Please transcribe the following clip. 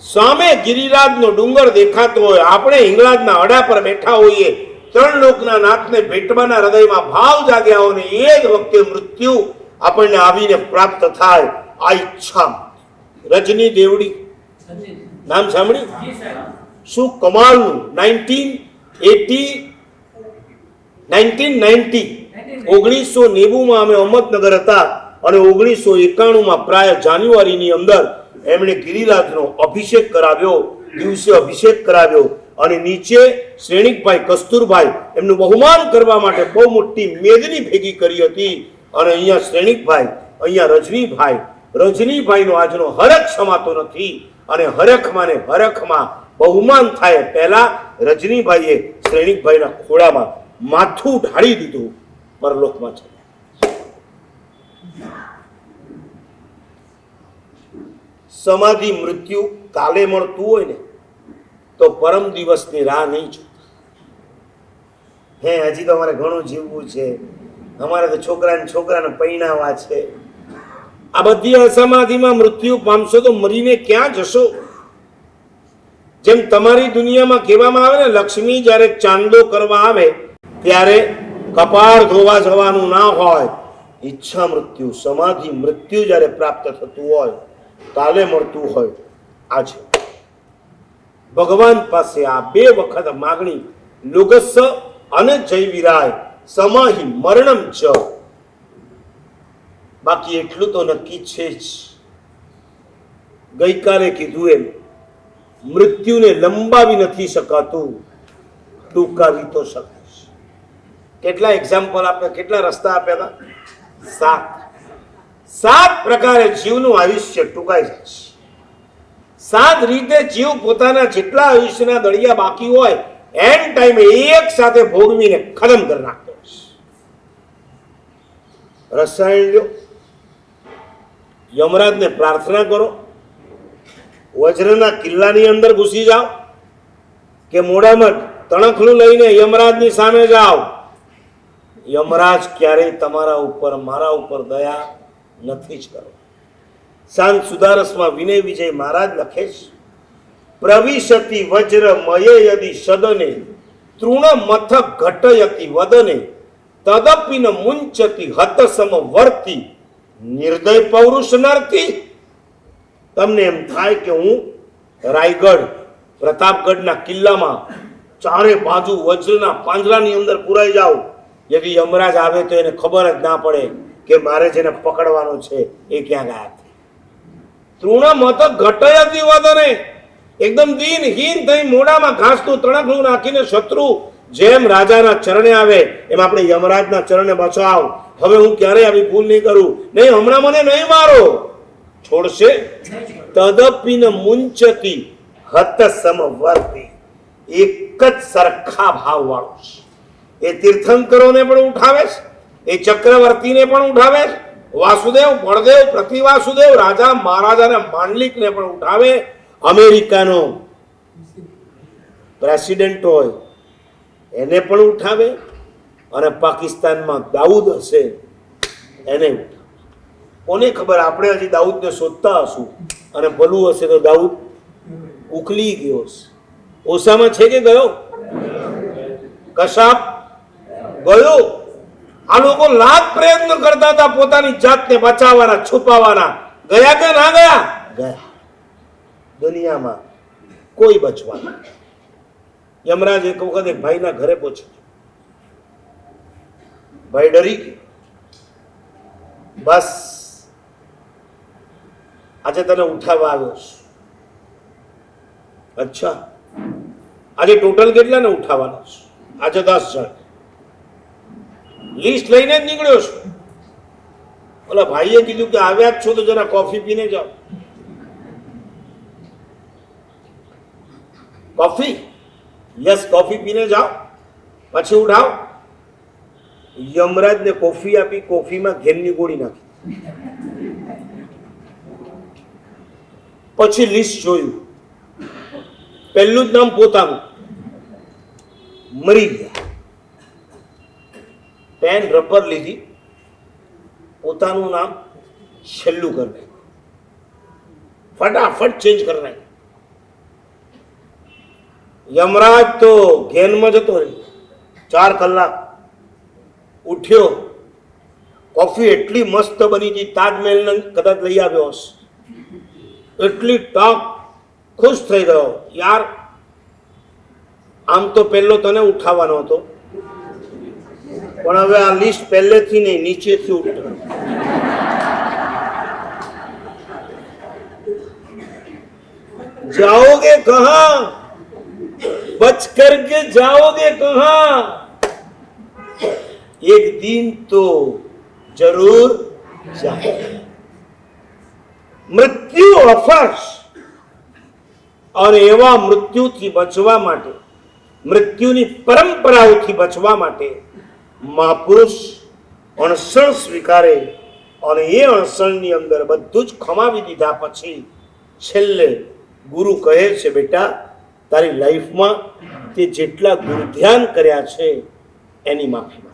સામે ગિરિરાજનો ડુંગર દેખાતો હોય આપણે હિંગળાજના અડા પર બેઠા હોઈએ ત્રણ લોકના નાથને ભેટવાના હૃદયમાં ભાવ જાગ્યા હોય ને એ જ વખતે મૃત્યુ આપણને આવીને પ્રાપ્ત થાય. આ ઈચ્છા. રજની દેવડી. નામ સાંભળ્યું શું કમાલનું? Nineteen eighty nineteen ninety. ઓગણીસો નેવુંમાં અમે અહમદનગર હતા અને ઓગણીસો એકાણુંમાં પ્રાય જાન્યુઆરીની અંદર એમણે ગિરિરાજનો અભિષેક કરાવ્યો, દિવસે અભિષેક કરાવ્યો અને નીચે શ્રેણિકભાઈ કસ્તુરભાઈ એમનું બહુમાન કરવા માટે બહુ મોટી મેદની ભેગી કરી હતી. અને અહીંયા શ્રેણિકભાઈ, અહીંયા રજનીભાઈ, રજનીભાઈનો આજનો હરખ સમાતો નથી. અને હરખમાં ને હરખમાં બહુમાન થાય પહેલા રજનીભાઈએ શ્રેણિકભાઈના ખોળામાં માથું ઢાળી દીધું. પરલોકમાં છે. સમાધિ મૃત્યુ કાલે મળતું હોય ને, તો પરમ દિવસની રાહ નહીં જોતા. હે, હજી તો અમારે ઘણું જીવવું છે. અમારે તો છોકરાને છોકરાને પૈણાવા છે. આ બધી અસમાધિમાં મૃત્યુ પામશો તો મરીને ક્યાં જશો? જેમ તમારી દુનિયામાં કહેવામાં આવે ને, લક્ષ્મી જ્યારે ચાંદો કરવા આવે, ત્યારે કપાળ ધોવા જવાનું ના હોય. ઈચ્છા મૃત્યુ, સમાધિ મૃત્યુ જ્યારે પ્રાપ્ત થતું હોય કાલે મળતું હોય. આજે ભગવાન પાસે આ બે વખત માગણી લોગસ અને જય વિરાય સમાહી મરણમ ચ બાકી એટલું તો નક્કી છે જ. ગઈકાલે કીધું એમ, મૃત્યુને લંબાવી નથી શકાતું, ટૂંકાવી તો શકાય. કેટલા એક્ઝામ્પલ આપ્યા, કેટલા રસ્તા આપ્યા હતા? સાત. સાત પ્રકારે જીવનું આયુષ્ય ટૂંકાઈ જાય છે. સાત રીતે જીવ પોતાના જેટલા આયુષ્યના દળિયા બાકી હોય એન ટાઈમે એક સાથે ભોગવીને ખતમ કરી નાખતો છે. રસાયણ લ્યો. યમરાજને પ્રાર્થના કરો. વજ્રના કિલ્લાની અંદર ઘૂસી જાઓ કે મોઢામાં તણખલું લઈને યમરાજની સામે જાઓ. યમરાજ ક્યારેય તમારા ઉપર, મારા ઉપર દયા નથી જ કરો. શાંત સુધારસમાં વિનય વિજય મહારાજ લખે છે, પ્રવિશતિ વજ્ર મય યદિ સદને તૃણ મથક ઘટયતિ વદને, તદપિન મુંચતી હત સમ વર્તી, નિર્દય પૌરુષ નરતી. તમને એમ થાય કે હું રાયગઢ, પ્રતાપગઢના કિલ્લામાં ચારે બાજુ વજ્રના પાંજરાની અંદર પુરાઈ જાઉં, યદી યમરાજ આવે તો એને ખબર જ ના પડે. કે મારે જેને પકડવાનો છે એ ક્યાં ગયા તૃણ મત ઘટયતી વદને. એકદમ દિનહીન થઈ મોઢામાં ઘાસનું તણકલું નાખીને શત્રુ જેમ રાજાના ચરણે આવે, એમ આપણે યમરાજના ચરણે બચાવ. હવે હું ક્યારે આવી ભૂલ નહીં કરું? નહીં, હમણાં મને નહીં મારો. છોડશે? તદપિન મુંચતી હત સમવર્તી એક જ સરખા ભાવ વાળો એ તીર્થંકરોને પણ ઉઠાવે છે. એ ચક્રવર્તીને પણ ઉઠાવે છે. વાસુદેવ, બળદેવ પ્રતિવાસુદેવ રાજા, મહારાજા અને માંડલિકને પણ ઉઠાવે. અમેરિકાનો પ્રેસિડેન્ટ હોય, એને પણ ઉઠાવે અને પાકિસ્તાનમાં દાઉદ હશે, એને ઉઠાવે. કોને ખબર? આપણે હજી દાઉદને શોધતા હશું. અને ભલું હશે તો દાઉદ ઉકલી ગયો હશે. ઓસામાં છે કે ગયો? કશાપ? ગયો. આ લોકો લાખ પ્રયત્ન કરતા હતા પોતાની જાતને બચાવવાના, છુપાવવાના. ગયા કે ના ગયા? ગયા. દુનિયામાં કોઈ બચવા યમરાજ એક વખત એક ભાઈના ઘરે પહોંચી ભાઈ ડરી ગયો. બસ. આજે તને ઉઠાવવા આવ્યો અચ્છા. આજે ટોટલ કેટલા ને ઉઠાવવાના છે? આજે દસ જણ. લિસ્ટ લઈને જ નીકળ્યો છું. ઓલા ભાઈએ કીધું કે આવ્યા જ છો તો જરા કોફી પીને જાઓ. કોફી યસ કોફી પીને જાઓ. પછી ઉઠાવ. યમરાજને કોફી આપી કોફીમાં ઘેરની ગોળી નાખી. પછી લિસ્ટ જોયું. પહેલું જ નામ પોતાનું. મરી ગયા. પેન રબર લીધી. પોતાનું નામ છેલ્લું કરી નાખ્યું. ફટાફટ ચેન્જ કરી નાખ્યું. યમરાજ તો ઘેનમાં જતો રહ્યો. ચાર કલાક ઉઠ્યો. કોફી એટલી મસ્ત બની હતી તાજમહેલને કદાચ લઈ આવ્યો હશે. એટલી ટોપ ખુશ થઈ ગયો. યાર, આમ તો પહેલો તને ઉઠાવવાનો હતો. પણ હવે આ લિસ્ટ પહેલેથી નહીં નીચેથી ઉઠ जाओगे कहा बच करके जाओगे कहा एक दिन तो જરૂર જાઓ મૃત્યુ અફર્સ અને એવા મૃત્યુથી બચવા માટે મૃત્યુની પરંપરાઓથી બચવા માટે મહાપુરુષ અણસણ સ્વીકારે અને એ અણસણની અંદર બધું જ ખમાવી દીધા પછી છેલ્લે ગુરુ કહે છે, બેટા, તારી લાઈફમાં તે જેટલા ગુરુ ધ્યાન કર્યા છે, એની માફી